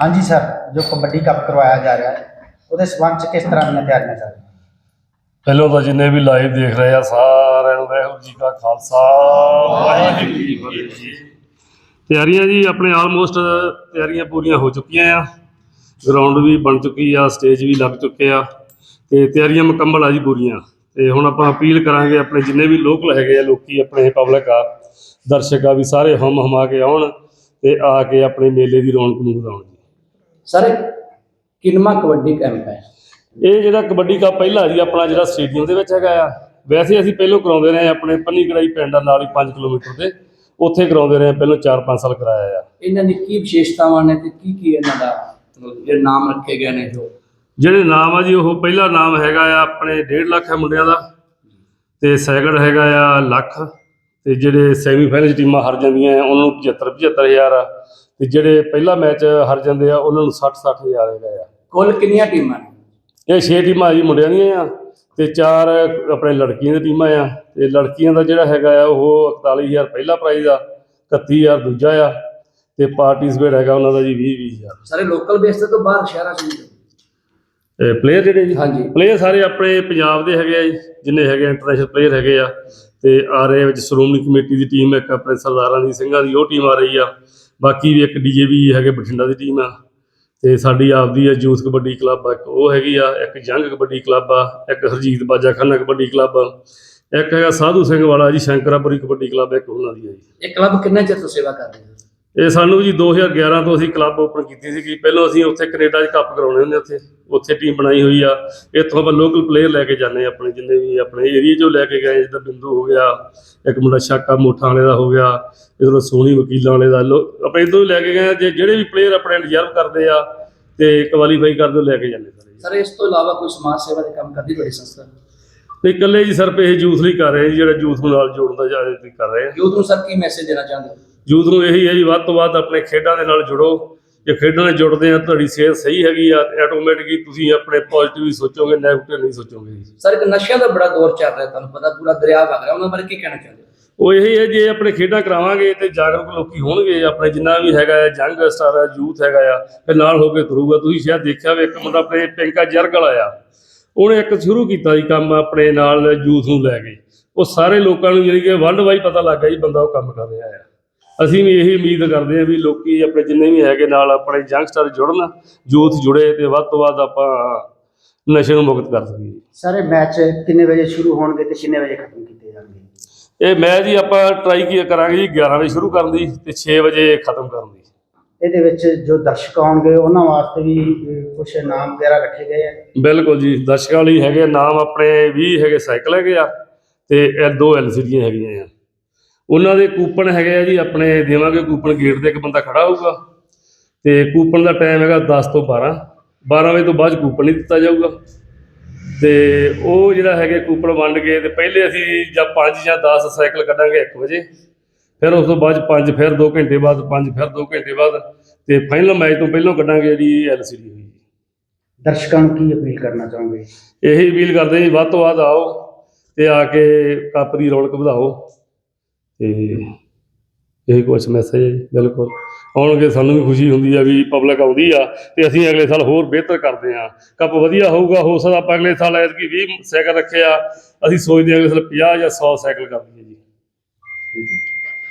ਹਾਂਜੀ ਸਰ ਜੋ ਕਬੱਡੀ ਕੱਪ ਕਰਵਾਇਆ ਜਾ ਰਿਹਾ ਹੈ ਉਹਦੇ ਸਬੰਧ ਚ ਕਿਸ ਤਰ੍ਹਾਂ ਦੀਆਂ ਤਿਆਰੀਆਂ ਚੱਲ ਰਹੀਆਂ? ਪਹਿਲਾਂ ਤਾਂ ਜਿੰਨੇ ਵੀ ਲਾਈਵ ਦੇਖ ਰਹੇ ਆ ਸਾਰਿਆਂ ਨੂੰ ਵਾਹਿਗੁਰੂ ਜੀ ਕਾ ਖਾਲਸਾ ਵਾਹਿਗੁਰੂ ਜੀ ਕੀ ਫਤਿਹ। ਜੀ ਤਿਆਰੀਆਂ ਜੀ ਆਪਣੇ ਆਲਮੋਸਟ ਤਿਆਰੀਆਂ ਪੂਰੀਆਂ ਹੋ ਚੁੱਕੀਆਂ ਆ। ਗਰਾਊਂਡ ਵੀ ਬਣ ਚੁੱਕੀ ਆ ਸਟੇਜ ਵੀ ਲੱਗ ਚੁੱਕੇ ਆ। ਤੇ ਤਿਆਰੀਆਂ ਮੁਕੰਮਲ ਆ ਜੀ ਪੂਰੀਆਂ। ਤੇ ਹੁਣ ਆਪਾਂ ਅਪੀਲ ਕਰਾਂਗੇ ਆਪਣੇ ਜਿੰਨੇ ਵੀ ਲੋਕਲ ਹੈਗੇ ਆ ਲੋਕੀ ਆਪਣੇ ਪਬਲਿਕ ਆ ਦਰਸ਼ਕ ਆ ਵੀ ਸਾਰੇ ਹਮ ਹਮਾ ਕੇ ਆਉਣ ਤੇ ਆ ਕੇ ਆਪਣੇ ਮੇਲੇ ਦੀ ਰੌਣਕ ਨੂੰ ਵਧਾਉਣ ਜੀ। ਸਰ ਕਿਨਮਾ ਕਬੱਡੀ ਕੈਂਪ ਹੈ? ਇਹ ਜਿਹੜਾ ਕਬੱਡੀ ਕੱਪ ਪਹਿਲਾ ਜੀ ਆਪਣਾ ਜਿਹੜਾ ਸਟੇਡੀਅਮ ਦੇ ਵਿੱਚ ਹੈਗਾ ਆ। ਵੈਸੇ ਅਸੀਂ ਪਹਿਲਾਂ ਕਰਾਉਂਦੇ ਰਹੇ ਆਪਣੇ ਪੰਨੀ ਕੜਾਈ ਪਿੰਡ ਨਾਲ ਹੀ 5 ਕਿਲੋਮੀਟਰ ਦੇ। ਉੱਥੇ ਕਰਾਉਂਦੇ ਰਹੇ ਪਹਿਲਾਂ 4-5 ਸਾਲ ਕਰਾਇਆ ਆ। ਇਹਨਾਂ ਦੀ ਕੀ ਵਿਸ਼ੇਸ਼ਤਾਵਾਂ ਨੇ ਤੇ ਕੀ ਕੀ ਇਹਨਾਂ ਦਾ ਇਹ ਨਾਮ ਰੱਖੇ ਗਏ ਨੇ ਜੋ? ਜਿਹੜੇ ਨਾਮ ਆ ਜੀ ਉਹ ਪਹਿਲਾ ਨਾਮ ਹੈਗਾ ਆ ਆਪਣੇ 1.5 ਲੱਖ ਹੈ ਮੁੰਡਿਆਂ ਦਾ। ਤੇ ਸੈਕੰਡ ਹੈਗਾ ਆ ਲੱਖ। ਤੇ ਜਿਹੜੇ ਸੈਮੀਫਾਈਨਲ ਟੀਮਾਂ ਹਾਰ ਜਾਂਦੀਆਂ ਆ ਉਹਨਾਂ ਨੂੰ 75 75000 ਆ। ਤੇ ਜਿਹੜੇ ਪਹਿਲਾ ਮੈਚ ਹਾਰ ਜਾਂਦੇ ਆ ਉਹਨਾਂ ਨੂੰ 60 60000 ਹੈਗਾ ਆ। ਕੁੱਲ ਕਿੰਨੀਆਂ ਟੀਮਾਂ ਨੇ? ਇਹ 6 ਟੀਮਾਂ ਜੀ ਮੁੰਡਿਆਂ ਦੀਆਂ ਆ ਤੇ ਚਾਰ ਆਪਣੇ ਲੜਕੀਆਂ ਦੀਆਂ ਟੀਮਾਂ ਆ। ਤੇ ਲੜਕੀਆਂ ਦਾ ਜਿਹੜਾ ਹੈਗਾ ਆ ਉਹ 41000 ਪਹਿਲਾ ਪ੍ਰਾਈਜ਼ ਆ 31000 ਦੂਜਾ ਆ। ਤੇ ਪਾਰਟਿਸਿਪੇਟ ਹੈਗਾ ਉਹਨਾਂ ਦਾ ਜੀ 20 20000 ਸਾਰੇ ਲੋਕਲ ਬੇਸ ਤੇ ਤੋਂ ਬਾਹਰ ਸ਼ਹਿਰਾਂ ਚ ਪਲੇਅਰ ਜਿਹੜੇ ਜੀ? ਹਾਂਜੀ। ਪਲੇਅਰ ਸਾਰੇ ਆਪਣੇ ਪੰਜਾਬ ਦੇ ਹੈਗੇ ਆ ਜੀ ਜਿੰਨੇ ਹੈਗੇ ਇੰਟਰਨੈਸ਼ਨਲ ਪਲੇਅਰ ਹੈਗੇ ਆ ਤੇ ਆ ਰਹੇ ਵਿੱਚ ਸ਼੍ਰੋਮਣੀ ਕਮੇਟੀ ਦੀ ਟੀਮ ਇੱਕ ਆਪਣੇ ਸਰਦਾਰਾਂ ਦੀ ਸਿੰਘਾਂ ਦੀ ਉਹ ਟੀਮ ਆ ਰਹੀ ਆ। ਬਾਕੀ ਵੀ ਇੱਕ ਡੀਜੇਬੀ ਹੈਗੇ ਬਠਿੰਡਾ ਦੀ ਟੀਮ ਆ। ਤੇ ਸਾਡੀ ਆਪਦੀ ਆ ਯੂਥ ਕਬੱਡੀ ਕਲੱਬ ਆ ਇੱਕ ਉਹ ਹੈਗੀ ਆ ਇੱਕ ਜੰਗ ਕਬੱਡੀ ਕਲੱਬ ਆ ਇੱਕ ਹਰਜੀਤ ਬਾਜਾ ਖਾਨਾ ਕਬੱਡੀ ਕਲੱਬ ਆ ਇੱਕ ਹੈਗਾ ਸਾਧੂ ਸਿੰਘ ਵਾਲਾ ਜੀ ਸ਼ੰਕਰਾਪੁਰੀ ਕਬੱਡੀ ਕਲੱਬ ਇੱਕ ਉਹਨਾਂ ਦੀ ਆ ਜੀ। ਇਹ ਕਲੱਬ ਕਿੰਨੇ ਚਿਰ ਤੋਂ ਸੇਵਾ ਕਰ ਰਹੇ ਹੋ? ਇਹ ਸਾਨੂੰ ਜੀ 2011 ਤੋਂ ਅਸੀਂ ਕਲੱਬ ਓਪਨ ਕੀਤੀ ਸੀਗੀ। ਪਹਿਲਾਂ ਅਸੀਂ ਉੱਥੇ ਕੈਨੇਡਾ 'ਚ ਕੱਪ ਕਰਾਉਣੇ ਹੁੰਦੇ ਉੱਥੇ। ਉੱਥੇ ਟੀਮ ਬਣਾਈ ਹੋਈ ਆ। ਇੱਥੋਂ ਆਪਾਂ ਲੋਕਲ ਪਲੇਅਰ ਲੈ ਕੇ ਜਾਂਦੇ ਆਪਣੇ ਜਿੰਨੇ ਵੀ ਆਪਣੇ ਏਰੀਆ 'ਚੋਂ ਲੈ ਕੇ ਗਏ ਜਿੱਦਾਂ ਬਿੰਦੂ ਹੋ ਗਿਆ ਇੱਕ ਮੁੰਡਾ ਸ਼ਾਕਾ ਮੋਠਾਂ ਵਾਲੇ ਦਾ ਹੋ ਗਿਆ ਇਧਰੋਂ ਸੋਹਣੀ ਵਕੀਲਾਂ ਵਾਲੇ ਦਾ। ਆਪਾਂ ਇਧਰੋਂ ਹੀ ਲੈ ਕੇ ਗਏ ਜੇ ਜਿਹੜੇ ਵੀ ਪਲੇਅਰ ਆਪਣੇ ਰਿਜ਼ਰਵ ਕਰਦੇ ਆ ਤੇ ਕੁਆਲੀਫਾਈ ਕਰਦੇ ਲੈ ਕੇ ਜਾਂਦੇ ਸਾਰੇ। ਸਰ ਇਸ ਤੋਂ ਇਲਾਵਾ ਕੋਈ ਸਮਾਜ ਸੇਵਾ ਦੇ ਕੰਮ ਕਰਦੀ ਤੁਹਾਡੀ ਸੰਸਥਾ? ਤੇ ਇਕੱਲੇ ਜੀ ਸਿਰਫ ਇਹ ਯੂਥ ਲਈ ਕਰ ਰਹੇ ਜਿਹੜਾ ਯੂਥ ਨੂੰ ਨਾਲ ਜੋੜਨ ਦਾ ਜ਼ਿਆਦਾ ਕਰ ਰਹੇ ਆ। ਯੂਥ ਨੂੰ ਸਰ ਕੀ ਮੈਸੇਜ ਦੇਣਾ ਚਾਹੁੰਦੇ ਹੋ? ਯੂਥ ਨੂੰ ਇਹੀ ਹੈ ਜੀ ਵੱਧ ਤੋਂ ਵੱਧ ਆਪਣੇ ਖੇਡਾਂ ਦੇ ਨਾਲ ਜੁੜੋ। ਜੇ ਖੇਡਾਂ ਨਾਲ ਜੁੜਦੇ ਆ ਤੁਹਾਡੀ ਸਿਹਤ ਸਹੀ ਹੈਗੀ ਆ ਆਟੋਮੈਟਿਕਲੀ ਤੁਸੀਂ ਆਪਣੇ ਪੋਜ਼ਿਟਿਵ ਹੀ ਸੋਚੋਗੇ ਨੈਗੇਟਿਵ ਨਹੀਂ ਸੋਚੋਗੇ ਸਰ ਇੱਕ ਨਸ਼ਿਆਂ ਦਾ ਬੜਾ ਦੌਰ ਚੱਲ ਰਿਹਾ ਤੁਹਾਨੂੰ ਪਤਾ ਪੂਰਾ ਦਰਿਆ ਵਗ ਰਿਹਾ ਉਹਨਾਂ ਬਾਰੇ ਕੀ ਕਹਿਣਾ ਚਾਹੁੰਦੇ ਹੋ? ਉਹ ਇਹੀ ਹੈ ਜੇ ਆਪਣੇ ਖੇਡਾਂ ਕਰਾਵਾਂਗੇ ਤੇ ਜਾਗਰੂਕ ਲੋਕੀ ਹੋਣਗੇ ਆਪਣੇ ਜਿੰਨਾ ਵੀ ਹੈਗਾ ਆ ਜੰਗ ਸਟਾਰ ਯੂਥ ਹੈਗਾ ਆ ਫਿਰ ਨਾਲ ਹੋ ਕੇ ਤੁਰੂਗਾ। ਤੁਸੀਂ ਸ਼ਾਇਦ ਦੇਖਿਆ ਵੀ ਇੱਕ ਮੁੰਡਾ ਆਪਣੇ ਪਿੰਕਾ ਜਰਗਲ ਆਇਆ ਉਹਨੇ ਇੱਕ ਸ਼ੁਰੂ ਕੀਤਾ ਜੀ ਕੰਮ ਆਪਣੇ ਨਾਲ ਯੂਥ ਨੂੰ ਲੈ ਕੇ। ਉਹ ਸਾਰੇ ਲੋਕਾਂ ਨੂੰ ਜਿਹੜੀ ਕਿ ਵਰਲਡ ਵਾਈਡ ਪਤਾ ਲੱਗ ਗਿਆ ਜੀ ਬੰਦਾ ਉਹ ਕੰਮ ਕਰ ਰਿਹਾ ਆ। ਅਸੀਂ ਵੀ ਇਹੀ ਉਮੀਦ ਕਰਦੇ ਹਾਂ ਵੀ ਲੋਕੀ ਆਪਣੇ ਜਿੰਨੇ ਵੀ ਹੈਗੇ ਨਾਲ ਆਪਣੇ ਯੰਗਸਟਰ ਜੁੜਨ ਯੂਥ ਜੁੜੇ ਤੇ ਵੱਧ ਤੋਂ ਵੱਧ ਆਪਾਂ ਨਸ਼ੇ ਨੂੰ ਮੁਕਤ ਕਰ ਸਕੀਏ। ਸਾਰੇ ਮੈਚ ਕਿੰਨੇ ਵਜੇ ਸ਼ੁਰੂ ਹੋਣਗੇ ਤੇ ਕਿੰਨੇ ਵਜੇ ਖਤਮ ਕੀਤੇ ਜਾਣਗੇ? ਇਹ ਮੈਚ ਜੀ ਆਪਾਂ ਟਰਾਈ ਕੀ ਕਰਾਂਗੇ ਜੀ 11 ਵਜੇ ਸ਼ੁਰੂ ਕਰਨ ਦੀ ਤੇ 6 ਵਜੇ ਖਤਮ ਕਰਨ ਦੀ। ਇਹਦੇ ਵਿੱਚ ਜੋ ਦਰਸ਼ਕ ਆਉਣਗੇ ਉਹਨਾਂ ਵਾਸਤੇ ਵੀ ਕੁਝ ਨਾਮ ਵਗੈਰਾ ਰੱਖੇ ਗਏ ਆ? ਬਿਲਕੁਲ ਜੀ ਦਰਸ਼ਕਾਂ ਲਈ ਹੈਗੇ ਨਾਮ ਆਪਣੇ 20 ਹੈਗੇ ਸਾਈਕਲ ਹੈਗੇ ਆ ਤੇ ਇਹ ਦੋ ਐਲਸੀਡੀਆਂ ਹੈਗੀਆਂ ਆ। ਉਹਨਾਂ ਦੇ ਕੂਪਨ ਹੈਗੇ ਆ ਜੀ ਆਪਣੇ ਦੇਵਾਂਗੇ ਕੂਪਨ ਗੇਟ ਤੇ ਇੱਕ ਬੰਦਾ ਖੜਾ ਹੋਊਗਾ। ਤੇ ਕੂਪਨ ਦਾ ਟਾਈਮ ਹੈਗਾ 10 ਤੋਂ 12 12 ਵਜੇ ਤੋਂ ਬਾਅਦ ਕੂਪਨ ਨਹੀਂ ਦਿੱਤਾ ਜਾਊਗਾ। ਤੇ ਉਹ ਜਿਹੜਾ ਹੈਗੇ ਕੂਪਨ ਵੰਡ ਕੇ ਤੇ ਪਹਿਲੇ ਅਸੀਂ ਜਾਂ 5 ਜਾਂ 10 ਸਾਈਕਲ ਕੱਢਾਂਗੇ 1 ਵਜੇ। ਫਿਰ ਉਸ ਤੋਂ ਬਾਅਦ 5 ਫਿਰ 2 ਘੰਟੇ ਬਾਅਦ 5 ਫਿਰ 2 ਘੰਟੇ ਬਾਅਦ ਤੇ ਫਾਈਨਲ ਮੈਚ ਤੋਂ ਪਹਿਲਾਂ ਕੱਢਾਂਗੇ ਜਿਹੜੀ ਐਲਸੀਡੀ ਹੋਈ ਦਰਸ਼ਕਾਂ ਨੂੰ ਕੀ ਅਪੀਲ ਕਰਨਾ ਚਾਹੋਗੇ? ਇਹੀ ਅਪੀਲ ਕਰਦੇ ਜੀ ਵੱਧ ਤੋਂ ਵੱਧ ਆਓ ਤੇ ਆ ਕੇ ਕੱਪ ਦੀ ਰੌਣਕ ਵਧਾਓ। ਤੇ ਇਹ ਕੁਛ ਮੈਸੇਜ ਹੈ ਜੀ, ਬਿਲਕੁਲ। ਆਉਣਗੇ ਸਾਨੂੰ ਵੀ ਖੁਸ਼ੀ ਹੁੰਦੀ ਆ ਵੀ ਪਬਲਿਕ ਆਉਂਦੀ ਆ ਤੇ ਅਸੀਂ ਅਗਲੇ ਸਾਲ ਹੋਰ ਬਿਹਤਰ ਕਰਦੇ ਆ। ਕੱਪ ਵਧੀਆ ਹੋਊਗਾ, ਹੋ ਸਕਦਾ ਆਪਾਂ ਅਗਲੇ ਸਾਲ ਐਤਕੀ 20 ਸਾਈਕਲ ਰੱਖੇ ਆ। ਅਸੀਂ ਸੋਚਦੇ ਹਾਂ ਅਗਲੇ ਸਾਲ 50 ਜਾਂ 100 ਸਾਈਕਲ ਕਰ ਦਈਏ ਜੀ